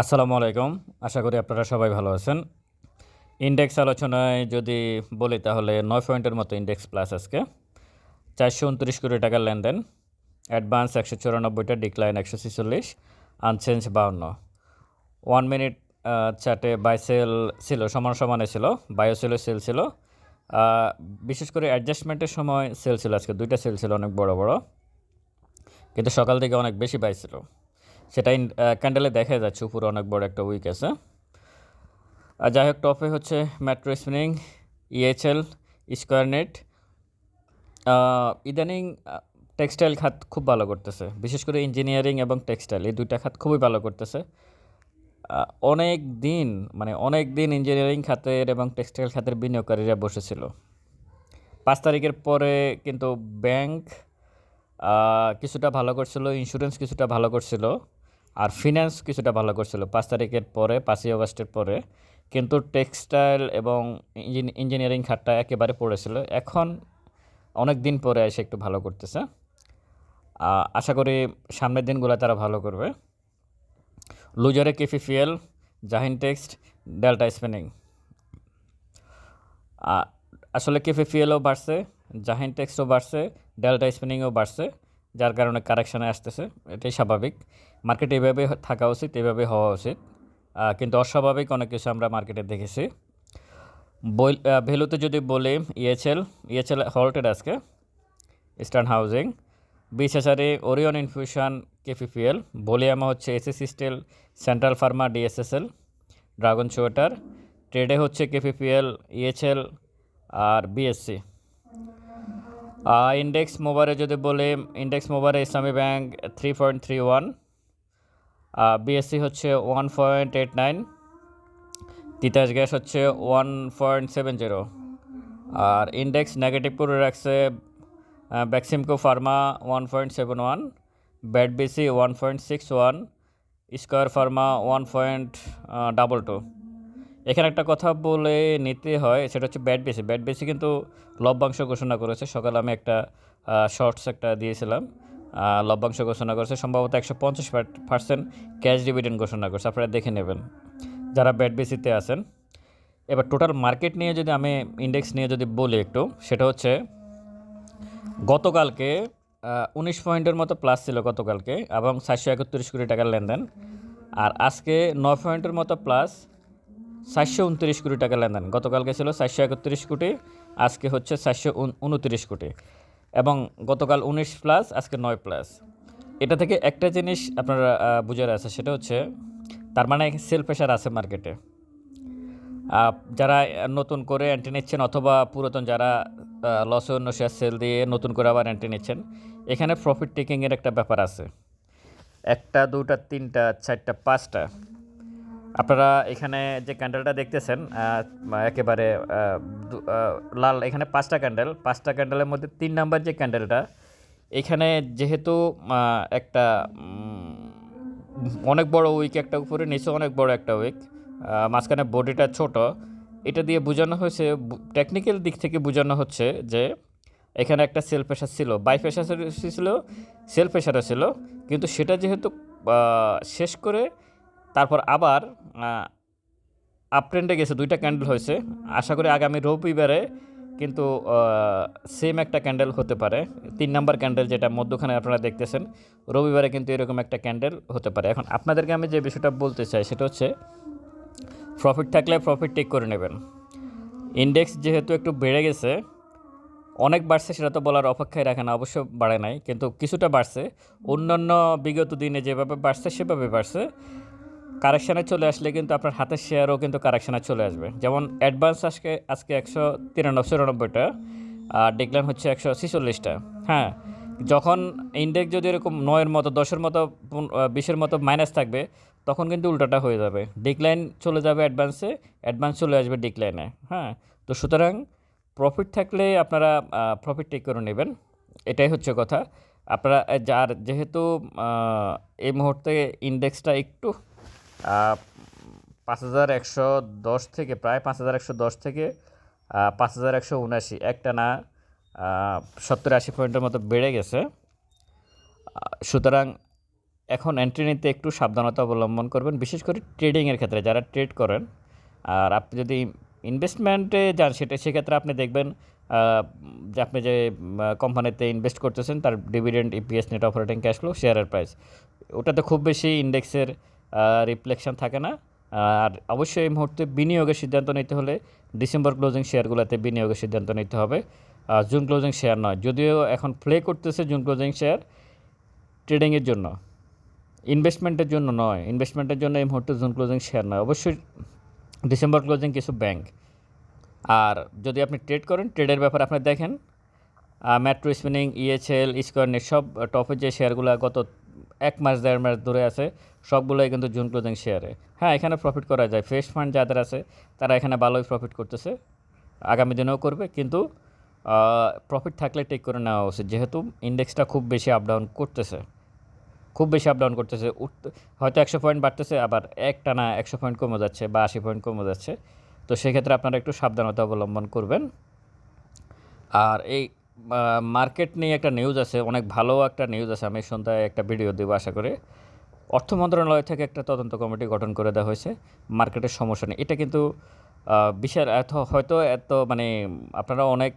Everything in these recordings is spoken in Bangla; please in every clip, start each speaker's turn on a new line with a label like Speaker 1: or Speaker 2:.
Speaker 1: আসসালামু আলাইকুম। আশা করি আপনারা সবাই ভালো আছেন। ইন্ডেক্স আলোচনায় যদি বলি তাহলে নয় পয়েন্টের মতো ইন্ডেক্স প্লাস আজকে। চারশো উনত্রিশ কোটি টাকার লেনদেন। অ্যাডভান্স একশো চুরানব্বইটা, ডিক্লাইন একশো ছেচল্লিশ, আনচেঞ্জ বাউন্ন। ওয়ান মিনিট চার্টে বাই সেল ছিল, সমান সমানে ছিল, বায়ো সেলও সেল ছিল। বিশেষ করে অ্যাডজাস্টমেন্টের সময় সেল ছিল, আজকে দুইটা সেল ছিল অনেক বড় বড়। কিন্তু সকাল থেকে অনেক বেশি বাই ছিল। সেটা ক্যান্ডেলে দেখা যাচ্ছে উপরে অনেক বড় একটা উইক আছে। আর যাই হোক টপে হচ্ছে Metro Spinning EHL square net ইদানিং টেক্সটাইল খাত খুব ভালো করতেছে। বিশেষ করে ইঞ্জিনিয়ারিং এবং টেক্সটাইল এই দুইটা খাত খুবই ভালো করতেছে। অনেক দিন মানে অনেক দিন ইঞ্জিনিয়ারিং খাতের এবং টেক্সটাইল খাতের বিনিয়োগকারীরা বসেছিল। পাঁচ তারিখের পরে কিন্তু ব্যাংক কিছুটা ভালো করছিল ইন্স্যুরেন্স কিছুটা ভালো করছিল। আর ফিনান্স কিছুটা ভালো করছিল। পাঁচ তারিখের পরে, পাঁচই আগস্টের পরে কিন্তু টেক্সটাইল এবং ইঞ্জিন- ইঞ্জিনিয়ারিং খাতটা একেবারে পড়েছিল। এখন অনেক দিন পরে এসে একটু ভালো করতেছে। আশা করি সামনের দিনগুলো তারা ভালো করবে। লুজারে কেফিফিএল জাহিন টেক্সট ডেল্টা স্পেনিং আসলে কেফিফিএলও বাড়ছে, জাহিন টেক্সটও বাড়ছে ডেল্টা স্পেনিংও বাড়ছে, যার কারণে কারেকশানে আসতেছে। এটাই স্বাভাবিক। মার্কেট এভাবে থাকা উচিত, এভাবে হওয়া উচিত। কিন্তু অস্বাভাবিক অনেক কিছু আমরা মার্কেটে দেখেছি। বই ভ্যালুতে যদি বলি ইএচএল ইএচএল হল্টেড আজকে। ইস্টার্ন হাউজিং বিশ হাজারে ওরিয়ন ইনফিউশন কেপিপিএল বলিয়ামা হচ্ছে SSC steel Central Pharma DSSL Dragon Sweater ট্রেডে হচ্ছে কেপিপিএল ইএচএল আর বিএসসি ইন্ডেক্স মোবারে যদি বলি index মোবারে Islami bank three point three one BSC হচ্ছে one point eight nine Titas gas হচ্ছে ওয়ান পয়েন্ট সেভেন জিরো আর ইন্ডেক্স নেগেটিভ করে রাখছে Beximco Pharma one point seven one BAT BC one point six one square pharma one point double two এখানে একটা কথা বলে নিতে হয়, সেটা হচ্ছে ব্যাট বেসি ব্যাট বেসি কিন্তু লভ্যাংশ ঘোষণা করেছে, সকালে আমি একটা শর্টস একটা দিয়েছিলাম। লভ্যাংশ ঘোষণা করেছে, সম্ভবত একশো পঞ্চাশ পার্সেন্ট ক্যাশ ডিভিডেন্ড ঘোষণা করছে। আপনারা দেখে নেবেন। যারা ব্যাট বেসিতে আছেন, এবার টোটাল মার্কেট নিয়ে যদি আমি ইন্ডেক্স নিয়ে যদি বলি একটু, সেটা হচ্ছে গতকালকে উনিশ পয়েন্টের মতো প্লাস ছিল গতকালকে এবং সাতশো একত্রিশ কোটি টাকার লেনদেন। আর আজকে নয় পয়েন্টের মতো প্লাস সাতশো উনত্রিশ কোটি টাকা লেনদেন। গতকালকে ছিল সাতশো একত্রিশ কোটি, আজকে হচ্ছে চারশো উনত্রিশ কোটি। এবং গতকাল উনিশ প্লাস, আজকে নয় প্লাস। এটা থেকে একটা জিনিস আপনারা বুঝার আছে সেটা হচ্ছে তার মানে সেল প্রেশার আছে মার্কেটে যারা নতুন করে অ্যান্টি নিচ্ছেন অথবা পুরাতন যারা লস অন্য শেয়ার সেল দিয়ে নতুন করে আবার অ্যান্টি নিচ্ছেন, এখানে প্রফিট টেকিংয়ের একটা ব্যাপার আছে। একটা দুটা তিনটা, চারটা, পাঁচটা। আপনারা এখানে যে ক্যান্ডেলটা দেখতেছেন একেবারে লাল, এখানে পাঁচটা ক্যান্ডেল পাঁচটা ক্যান্ডেলের মধ্যে তিন নাম্বার যে ক্যান্ডেলটা এখানে যেহেতু একটা অনেক বড় উইক একটা উপরে, নিচে অনেক বড় একটা উইক মাঝখানে বডিটা ছোট, এটা দিয়ে বোঝানো হয়েছে টেকনিক্যাল দিক থেকে বোঝানো হচ্ছে যে, এখানে একটা সেল প্রেশার ছিল বাই প্রেশার ছিল সেল প্রেশারও ছিল, কিন্তু সেটা যেহেতু শেষ করে তারপর আবার আপট্রেন্ডে গেছে, দুইটা ক্যান্ডেল হয়েছে। আশা করি আগামী রবিবারে কিন্তু সেম একটা ক্যান্ডেল হতে পারে। তিন নাম্বার ক্যান্ডেল যেটা মধ্যখানে আপনারা দেখতেছেন, রবিবারে কিন্তু এরকম একটা ক্যান্ডেল হতে পারে। এখন আপনাদেরকে আমি যে বিষয়টা বলতে চাই, সেটা হচ্ছে প্রফিট থাকলে প্রফিট টেক করে নেবেন। ইন্ডেক্স যেহেতু একটু বেড়ে গেছে, অনেক বাড়ছে সেটা তো বলার অপেক্ষায় রাখে না, অবশ্য বাড়ে নাই। কিন্তু কিছুটা বাড়ছে। অন্যান্য বিগত দিনে যেভাবে বাড়ছে, সেভাবে বাড়ছে। কারেকশানে চলে আসলে কিন্তু আপনার হাতের শেয়ারও কিন্তু কারেকশানে চলে আসবে। যেমন অ্যাডভান্স আজকে আজকে একশো তিরানব্বই, চুরানব্বইটা, আর ডিক্লাইন হচ্ছে একশো ছেচল্লিশটা। হ্যাঁ যখন ইন্ডেক্স যদি এরকম নয়ের মতো, দশের মতো বিশের মতো মাইনাস থাকবে, তখন কিন্তু উল্টাটা হয়ে যাবে। ডিক্লাইন চলে যাবে অ্যাডভান্সে অ্যাডভান্স চলে আসবে ডিক্লাইনে হ্যাঁ তো সুতরাং প্রফিট থাকলে আপনারা প্রফিট টেক করে নেবেন। এটাই হচ্ছে কথা। আপনারা যার যেহেতু এই মুহূর্তে ইন্ডেক্সটা একটু পাঁচ হাজার একশো দশ থেকে, প্রায় পাঁচ হাজার একশো দশ থেকে পাঁচ হাজার একশো উনাশি একটা না সত্তর আশি পয়েন্টের মতো বেড়ে গেছে। সুতরাং এখন এন্ট্রি নিতে একটু সাবধানতা অবলম্বন করবেন, বিশেষ করে ট্রেডিংয়ের ক্ষেত্রে যারা ট্রেড করেন। আর আপনি যদি ইনভেস্টমেন্টে যান, সেটা, সেক্ষেত্রে আপনি দেখবেন যে আপনি যে কোম্পানিতে ইনভেস্ট করতেছেন, তার dividend EPS net operating cash flow শেয়ারের প্রাইস ওটাতে খুব বেশি ইন্ডেক্সের রিফ্লেকশন থাকে না। আর অবশ্যই এই মুহূর্তে বিনিয়োগের সিদ্ধান্ত নিতে হলে ডিসেম্বর ক্লোজিং শেয়ারগুলোতে বিনিয়োগের সিদ্ধান্ত নিতে হবে। জুন ক্লোজিং শেয়ার নয়। যদিও এখন প্লে করতেছে জুন ক্লোজিং শেয়ার ট্রেডিংয়ের জন্য। ইনভেস্টমেন্টের জন্য নয়। ইনভেস্টমেন্টের জন্য এই মুহূর্তে জুন ক্লোজিং শেয়ার নয়। অবশ্যই ডিসেম্বর ক্লোজিং কিছু ব্যাংক আর যদি আপনি ট্রেড করেন ট্রেডের ব্যাপারে আপনি দেখেন মেট্রো স্পিনিং ইএচএল ইস্কয়ার সব টপের যে শেয়ারগুলো গত এক মাস, দেড় মাস ধরে আছে সবগুলোই কিন্তু জুন ক্লোজিং শেয়ারে হ্যাঁ এখানে প্রফিট করা যায়। ফ্রেশ ফান্ড যাদের আছে, তারা এখানে ভালোই প্রফিট করতেছে। আগামী দিনেও করবে, কিন্তু প্রফিট থাকলে টেক করে নেওয়া উচিত। যেহেতু ইন্ডেক্সটা খুব বেশি আপ ডাউন করতেছে। খুব বেশি আপ ডাউন করতেছে। উঠতে হয়তো একশো পয়েন্ট বাড়তেছে, আবার এক টানা একশো পয়েন্ট কমে যাচ্ছে বা আশি পয়েন্ট কমে যাচ্ছে। তো সেক্ষেত্রে আপনারা একটু সাবধানতা অবলম্বন করবেন। আর এই মার্কেট নিয়ে একটা নিউজ আছে। অনেক ভালো একটা নিউজ আছে। আমি সন্ধ্যায় একটা ভিডিও দেবো আশা করে। অর্থ মন্ত্রণালয় থেকে একটা তদন্ত কমিটি গঠন করে দেওয়া হয়েছে। মার্কেটের সমস্যা নেই। এটা কিন্তু বিশাল এত, হয়তো এত মানে আপনারা অনেক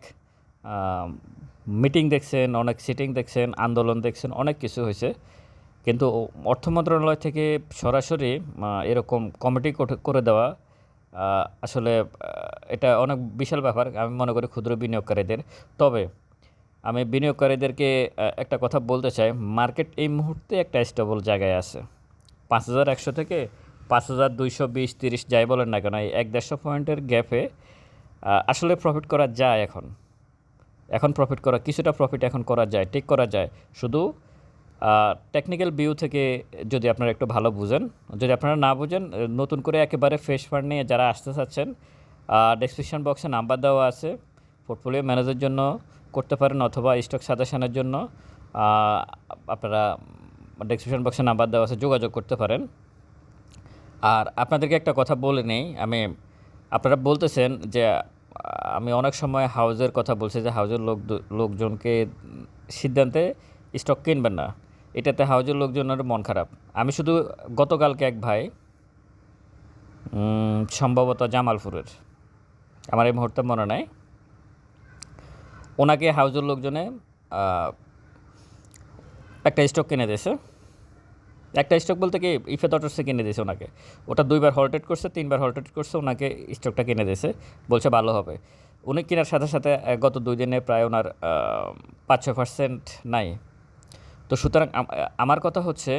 Speaker 1: মিটিং দেখছেন, অনেক সিটিং দেখছেন, আন্দোলন দেখছেন, অনেক কিছু হয়েছে। কিন্তু অর্থ মন্ত্রণালয় থেকে সরাসরি এরকম কমিটি করে দেওয়া আসলে এটা অনেক বিশাল ব্যাপার। আমি মনে করি ক্ষুদ্র বিনিয়োগকারীদের। তবে আমি বিনিয়োগকারীদেরকে একটা কথা বলতে চাই। মার্কেট এই মুহূর্তে একটা স্টেবল জায়গায় আছে। পাঁচ হাজার একশো থেকে পাঁচ হাজার দুইশো বিশ, তিরিশ যাই বলেন না কেন, এই এক দেড়শো পয়েন্টের গ্যাপে আসলে প্রফিট করা যায় এখন। এখন প্রফিট করা, কিছুটা প্রফিট এখন করা যায় টেক করা যায়। শুধু টেকনিক্যাল ভিউ থেকে যদি আপনারা একটু ভালো বুঝেন, যদি আপনারা না বুঝেন নতুন করে একেবারে ফ্রেশ ফান্ড নিয়ে যারা আসতে চাচ্ছেন ডেসক্রিপশন বক্সে নাম্বার দেওয়া আছে। পোর্টফোলিও ম্যানেজের জন্য করতে পারেন অথবা স্টক সাজেশনের জন্য আপনারা ডেসক্রিপশন বক্সে নাম্বার দেওয়া আছে, যোগাযোগ করতে পারেন। আর আপনাদেরকে একটা কথা বলে নেই, আমি, আপনারা বলতেছেন যে আমি অনেক সময় হাউজের কথা বলছি যে হাউজের লোক, লোকজনকে সিদ্ধান্তে স্টক কিনবেন না। এটাতে হাউজের লোকজনের মন খারাপ। আমি শুধু গতকালকে এক ভাই সম্ভবত জামালপুরের। আমার এই মুহূর্তে মনে নাই। ওনাকে হাউজের লোকজনে একটা স্টক কিনে দিয়েছে। একটা স্টক বলতে কি ইফে অটোসে কিনে দিয়েছে ওনাকে। ওটা দুইবার হলটেড করছে, তিনবার হলটেড করছে, ওনাকে স্টকটা কিনে দিয়েছে। বলছে ভালো হবে। উনি কেনার সাথে সাথে গত দুই দিনে প্রায় ওনার পাঁচ ছয় পার্সেন্ট নাই। তো সুতরাং আমার কথা হচ্ছে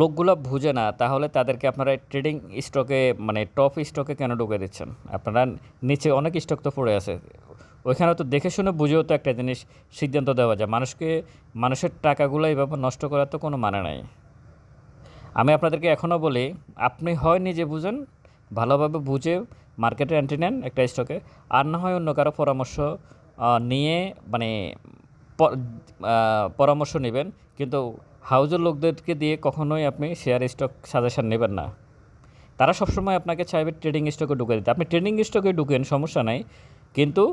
Speaker 1: লোকগুলো বুঝে না, তাহলে তাদেরকে আপনারা ট্রেডিং স্টকে মানে টপ স্টকে কেন ঢুকে দিচ্ছেন? আপনারা নিচে অনেক স্টক তো পড়ে আছে। ওইখানে তো দেখে শুনে বুঝেও তো একটা জিনিস সিদ্ধান্ত দেওয়া যায়। মানুষকে, মানুষের টাকাগুলো এইভাবে নষ্ট করার তো কোনো মানে নাই। আমি আপনাদেরকে এখনও বলি, আপনি হয় নিজে বুঝেন, ভালোভাবে বুঝে মার্কেটে এন্ট্রি নেন একটা স্টকে আর না হয় অন্য কারও পরামর্শ নিয়ে মানে পরামর্শ নেবেন। কিন্তু হাউজের লোকদেরকে দিয়ে কখনোই আপনি শেয়ার স্টক সাজেশান নেবেন না। তারা সবসময় আপনাকে চাইবে ট্রেডিং স্টকে ঢুকে দিতে। আপনি ট্রেডিং স্টকে ঢুকেন, সমস্যা নাই। কিন্তু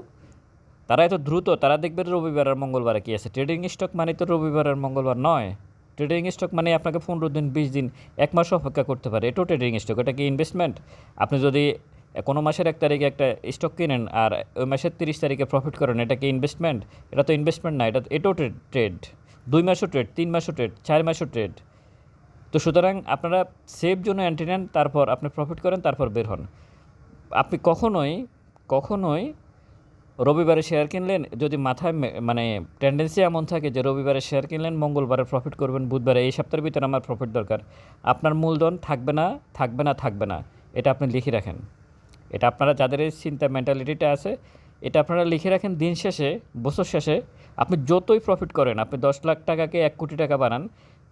Speaker 1: তারা এত দ্রুত? তারা দেখবে রবিবার আর মঙ্গলবারে কী আছে? ট্রেডিং স্টক মানে তো রবিবার আর মঙ্গলবার নয়। ট্রেডিং স্টক মানে আপনাকে পনেরো দিন, বিশ দিন, এক মাস অপেক্ষা করতে পারে। এটাও ট্রেডিং স্টক এটা কি ইনভেস্টমেন্ট আপনি যদি কোনো মাসের এক তারিখে একটা স্টক কিনেন আর ওই মাসের তিরিশ তারিখে প্রফিট করেন, এটা কি ইনভেস্টমেন্ট এটা তো ইনভেস্টমেন্ট না, এটা এটাও ট্রেড দুই মাসও ট্রেড তিন মাসও ট্রেড চার মাসও ট্রেড তো সুতরাং আপনারা সেফ জন্য এন্ট্রি নেন, তারপর আপনি প্রফিট করেন, তারপর বের হন। আপনি কখনোই কখনোই রবিবারে শেয়ার কিনলেন, যদি মাথায় মানে টেন্ডেন্সি এমন থাকে যে রবিবারে শেয়ার কিনলেন, মঙ্গলবারে প্রফিট করবেন, বুধবারে এই সপ্তাহের ভিতরে আমার প্রফিট দরকার। আপনার মূলধন থাকবে না থাকবে না থাকবে না, এটা আপনি লিখে রাখেন। এটা আপনারা যাদের এই চিন্তা মেন্টালিটিটা আছে, এটা আপনারা লিখে রাখেন দিন শেষে, বছর শেষে। আপনি যতই প্রফিট করেন, আপনি দশ লাখ টাকাকে এক কোটি টাকা বানান,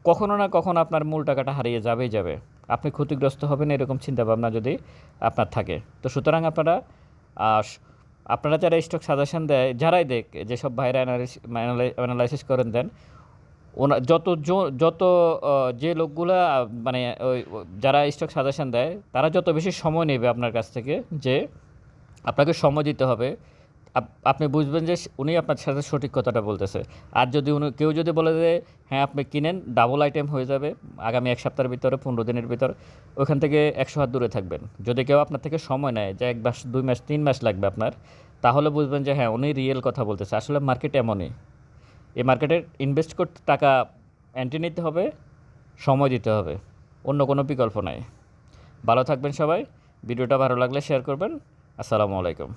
Speaker 1: কখনো না কখনো আপনার মূল টাকাটা হারিয়ে যাবেই যাবে। আপনি ক্ষতিগ্রস্ত হবেন, এরকম চিন্তাভাবনা যদি আপনার থাকে। তো সুতরাং আপনারা আপনারা যারা স্টক সাজেশন দেয়, যারাই দেখ, যেসব ভাইরা অ্যানালাইসিস করেন দেন, ওনা, যত যত যে লোকগুলা মানে ওই যারা স্টক সাজেশন দেয়, তারা যত বেশি সময় নেবে আপনার কাছ থেকে যে আপনাকে সময় দিতে হবে। আপনি বুঝবেন যে উনি আপনার সাথে সঠিক কথাটা বলতেছে। আর যদি উনি, কেউ যদি বলে যে হ্যাঁ আপনি কিনেন ডাবল আইটেম হয়ে যাবে, আগামী এক সপ্তাহের ভিতরে, পনেরো দিনের ভিতর, ওখান থেকে একশো হাত দূরে থাকবেন। যদি কেউ আপনার থেকে সময় নেয় যে এক মাস, দুই মাস, তিন মাস লাগবে আপনার, তাহলে বুঝবেন যে হ্যাঁ উনি রিয়েল কথা বলতেছে। আসলে মার্কেট এমনই। এই মার্কেটে ইনভেস্ট করতে টাকা এন্ট্রি নিতে হবে, সময় দিতে হবে, অন্য কোনো বিকল্প নাই। ভালো থাকবেন সবাই। ভিডিওটা ভালো লাগলে শেয়ার করবেন। আসসালামু আলাইকুম।